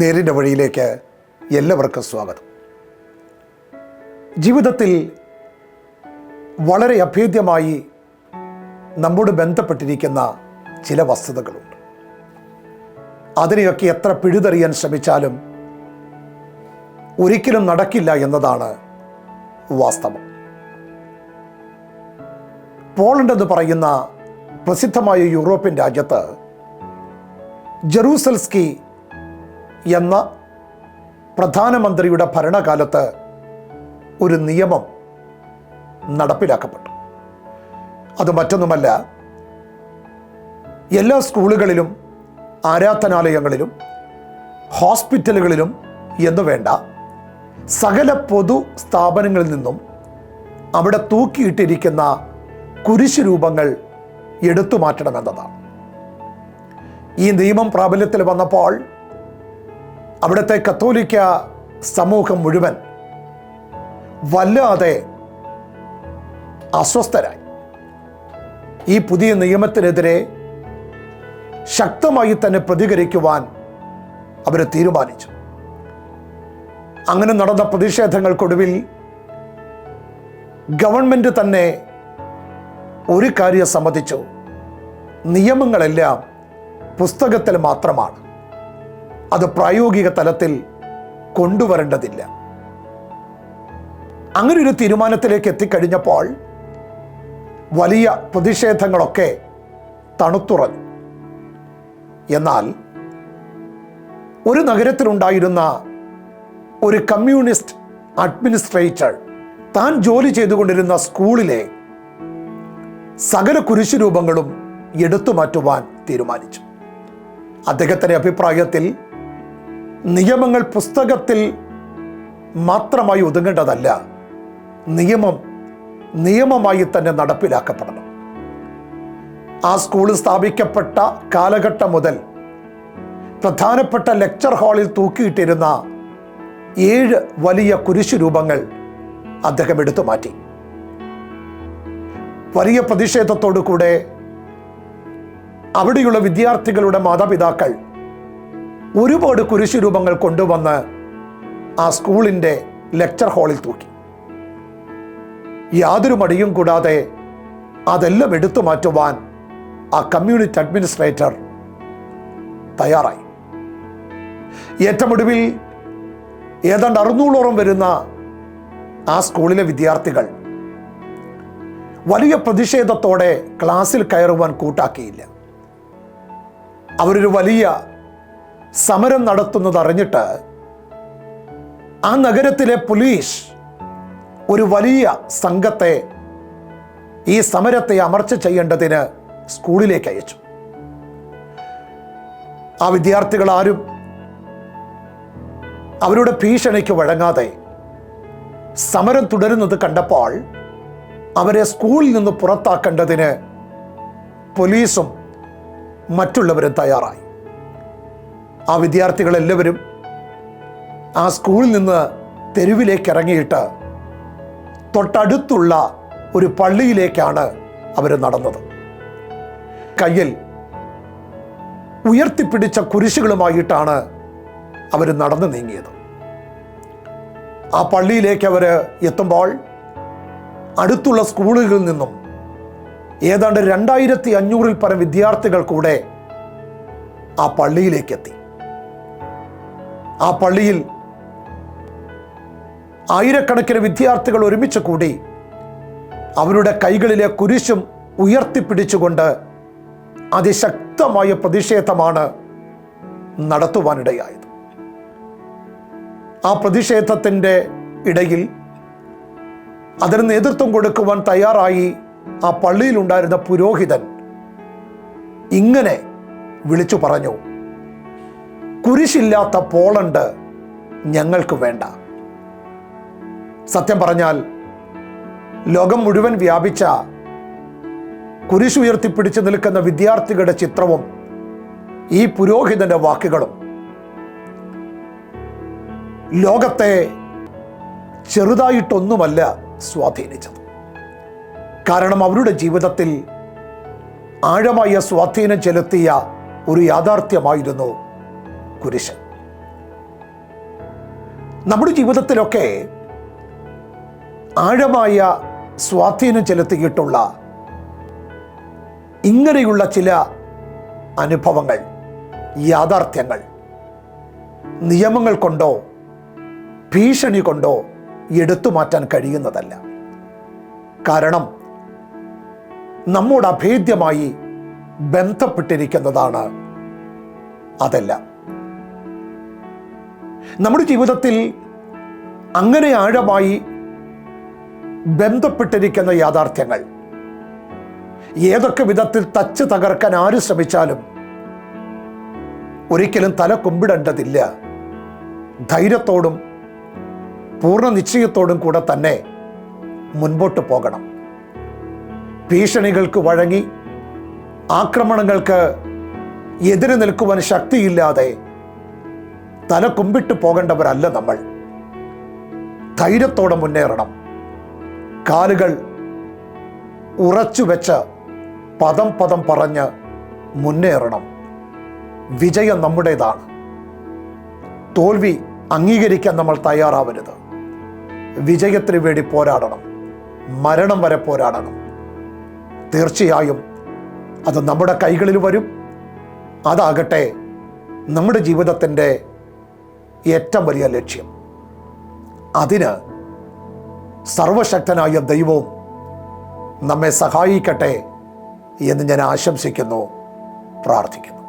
നേരിന്റെ വഴിയിലേക്ക് എല്ലാവർക്കും സ്വാഗതം. ജീവിതത്തിൽ വളരെ അഭേദ്യമായി നമ്മോട് ബന്ധപ്പെട്ടിരിക്കുന്ന ചില വസ്തുതകളുണ്ട്. അതിനെയൊക്കെ എത്ര പിഴുതെറിയാൻ ശ്രമിച്ചാലും ഒരിക്കലും നടക്കില്ല എന്നതാണ് വാസ്തവം. പോളണ്ട് എന്ന് പറയുന്ന പ്രസിദ്ധമായ യൂറോപ്യൻ രാജ്യത്ത് ജെറൂസൽസ്കി എന്ന പ്രധാനമന്ത്രിയുടെ ഭരണകാലത്ത് ഒരു നിയമം നടപ്പിലാക്കപ്പെട്ടു. അത് മറ്റൊന്നുമല്ല എല്ലാ സ്കൂളുകളിലും ആരാധനാലയങ്ങളിലും ഹോസ്പിറ്റലുകളിലും എന്നു വേണ്ട സകല പൊതു സ്ഥാപനങ്ങളിൽ നിന്നും അവിടെ തൂക്കിയിട്ടിരിക്കുന്ന കുരിശ് രൂപങ്ങൾ എടുത്തു മാറ്റണമെന്നതാണ് ഈ നിയമം പ്രാബല്യത്തിൽ വന്നപ്പോൾ അവിടുത്തെ കത്തോലിക്ക സമൂഹം മുഴുവൻ വല്ലാതെ അസ്വസ്ഥരായി. ഈ പുതിയ നിയമത്തിനെതിരെ ശക്തമായി തന്നെ പ്രതികരിക്കുവാൻ അവർ തീരുമാനിച്ചു. അങ്ങനെ നടന്ന പ്രതിഷേധങ്ങൾക്കൊടുവിൽ ഗവൺമെന്റ് തന്നെ ഒരു കാര്യം സമ്മതിച്ചു. നിയമങ്ങളെല്ലാം പുസ്തകത്തിൽ മാത്രമാണ്. അത് പ്രായോഗിക തലത്തിൽ കൊണ്ടുവരേണ്ടതില്ല. അങ്ങനെ ഒരു തീരുമാനത്തിലേക്ക് എത്തിക്കഴിഞ്ഞപ്പോൾ വലിയ പ്രതിഷേധങ്ങളൊക്കെ തണുത്തുറഞ്ഞു. എന്നാൽ ഒരു നഗരത്തിലുണ്ടായിരുന്ന ഒരു കമ്മ്യൂണിസ്റ്റ് അഡ്മിനിസ്ട്രേറ്റർ താൻ ജോലി ചെയ്തുകൊണ്ടിരുന്ന സ്കൂളിലെ സകല കുരിശുരൂപങ്ങളും എടുത്തു മാറ്റുവാൻ തീരുമാനിച്ചു. അദ്ദേഹത്തിന്റെ അഭിപ്രായത്തിൽ നിയമങ്ങൾ പുസ്തകത്തിൽ മാത്രമായി ഒതുങ്ങേണ്ടതല്ല. നിയമം നിയമമായി തന്നെ നടപ്പിലാക്കപ്പെടണം. ആ സ്കൂൾ സ്ഥാപിക്കപ്പെട്ട കാലഘട്ടം മുതൽ പ്രധാനപ്പെട്ട ലെക്ചർ ഹാളിൽ തൂക്കിയിട്ടിരുന്ന ഏഴ് വലിയ കുരിശു രൂപങ്ങൾ അദ്ദേഹം എടുത്തു മാറ്റി. വലിയ പ്രതിഷേധത്തോടു കൂടെ അവിടെയുള്ള വിദ്യാർത്ഥികളുടെ മാതാപിതാക്കൾ ഒരുപാട് കുരിശു രൂപങ്ങൾ കൊണ്ടുവന്ന് ആ സ്കൂളിന്റെ ലെക്ചർ ഹാളിൽ തൂക്കി. യാതൊരു മടിയും കൂടാതെ അതെല്ലാം എടുത്തു മാറ്റുവാൻ ആ കമ്മ്യൂണിറ്റി അഡ്മിനിസ്ട്രേറ്റർ തയ്യാറായി. ഏറ്റവും ഒടുവിൽ ഏതാണ്ട് അറുന്നൂറോളം വരുന്ന ആ സ്കൂളിലെ വിദ്യാർത്ഥികൾ വലിയ പ്രതിഷേധത്തോടെ ക്ലാസ്സിൽ കയറുവാൻ കൂട്ടാക്കിയില്ല. അവരൊരു വലിയ സമരം നടത്തുന്നത് അറിഞ്ഞിട്ട് ആ നഗരത്തിലെ പോലീസ് ഒരു വലിയ സംഘത്തെ ഈ സമരത്തെ അമർച്ച ചെയ്യേണ്ടതിന് സ്കൂളിലേക്ക് അയച്ചു. ആ വിദ്യാർത്ഥികൾ ആരും അവരുടെ ഭീഷണിക്ക് വഴങ്ങാതെ സമരം തുടരുന്നത് കണ്ടപ്പോൾ അവരെ സ്കൂളിൽ നിന്ന് പുറത്താക്കേണ്ടതിന് പോലീസും മറ്റുള്ളവരും തയ്യാറായി. ആ വിദ്യാർത്ഥികളെല്ലാവരും ആ സ്കൂളിൽ നിന്ന് തെരുവിലേക്ക് ഇറങ്ങിയിട്ട് തൊട്ടടുത്തുള്ള ഒരു പള്ളിയിലേക്കാണ് അവർ നടന്നത്. കയ്യിൽ ഉയർത്തിപ്പിടിച്ച കുരിശുകളുമായിട്ടാണ് അവർ നടന്നു നീങ്ങിയത്. ആ പള്ളിയിലേക്ക് അവർ എത്തുമ്പോൾ അടുത്തുള്ള സ്കൂളുകളിൽ നിന്നും ഏതാണ്ട് രണ്ടായിരത്തി അഞ്ഞൂറിൽ പരം വിദ്യാർത്ഥികൾ കൂടെ ആ പള്ളിയിലേക്ക് എത്തി. ആ പള്ളിയിൽ ആയിരക്കണക്കിന് വിദ്യാർത്ഥികൾ ഒരുമിച്ച് കൂടി അവരുടെ കൈകളിലെ കുരിശും ഉയർത്തിപ്പിടിച്ചുകൊണ്ട് അതിശക്തമായ പ്രതിഷേധമാണ് നടത്തുവാനിടയായത്. ആ പ്രതിഷേധത്തിന്റെ ഇടയിൽ അതിന് നേതൃത്വം കൊടുക്കുവാൻ തയ്യാറായി ആ പള്ളിയിലുണ്ടായിരുന്ന പുരോഹിതൻ ഇങ്ങനെ വിളിച്ചു പറഞ്ഞു കുരിശില്ലാത്ത പോളണ്ട് ഞങ്ങൾക്ക് വേണ്ട. സത്യം പറഞ്ഞാൽ ലോകം മുഴുവൻ വ്യാപിച്ച കുരിശുയർത്തിപ്പിടിച്ചു നിൽക്കുന്ന വിദ്യാർത്ഥികളുടെ ചിത്രവും ഈ പുരോഹിതന്റെ വാക്കുകളും ലോകത്തെ ചെറുതായിട്ടൊന്നുമല്ല സ്വാധീനിച്ചത്. കാരണം അവരുടെ ജീവിതത്തിൽ ആഴമായ സ്വാധീനം ചെലുത്തിയ ഒരു യാഥാർത്ഥ്യമായിരുന്നു കുരിശ്. നമ്മുടെ ജീവിതത്തിലൊക്കെ ആഴമായ സ്വാധീനം ചെലുത്തിയിട്ടുള്ള ഇങ്ങനെയുള്ള ചില അനുഭവങ്ങൾ യാഥാർത്ഥ്യങ്ങൾ നിയമങ്ങൾ കൊണ്ടോ ഭീഷണി കൊണ്ടോ എടുത്തു മാറ്റാൻ കഴിയുന്നതല്ല. കാരണം നമ്മോട് അഭേദ്യമായി ബന്ധപ്പെട്ടിരിക്കുന്നതാണ് അതെല്ലാം. നമ്മുടെ ജീവിതത്തിൽ അങ്ങനെ ആഴമായി ബന്ധപ്പെട്ടിരിക്കുന്ന യാഥാർത്ഥ്യങ്ങൾ. ഏതൊക്കെ വിധത്തിൽ തച്ച് തകർക്കാൻ ആര് ശ്രമിച്ചാലും ഒരിക്കലും തല കുമ്പിടേണ്ടതില്ല. ധൈര്യത്തോടും പൂർണ നിശ്ചയത്തോടും കൂടെ തന്നെ മുൻപോട്ട് പോകണം. ഭീഷണികൾക്ക് വഴങ്ങി ആക്രമണങ്ങൾക്ക് എതിര് നിൽക്കുവാൻ ശക്തിയില്ലാതെ തല കുമ്പിട്ട് പോകേണ്ടവരല്ല നമ്മൾ. ധൈര്യത്തോടെ മുന്നേറണം. കാലുകൾ ഉറച്ചു വെച്ച് പദം പദം പറഞ്ഞ് മുന്നേറണം. വിജയം നമ്മുടേതാണ്. തോൽവി അംഗീകരിക്കാൻ നമ്മൾ തയ്യാറാവരുത്. വിജയത്തിന് വേണ്ടി പോരാടണം. മരണം വരെ പോരാടണം. തീർച്ചയായും അത് നമ്മുടെ കൈകളിൽ വരും. അതാകട്ടെ നമ്മുടെ ജീവിതത്തിന്റെ ഏറ്റവും വലിയ ലക്ഷ്യം. അതിന് സർവശക്തനായ ദൈവവും നമ്മെ സഹായിക്കട്ടെ എന്ന് ഞാൻ ആശംസിക്കുന്നു പ്രാർത്ഥിക്കുന്നു.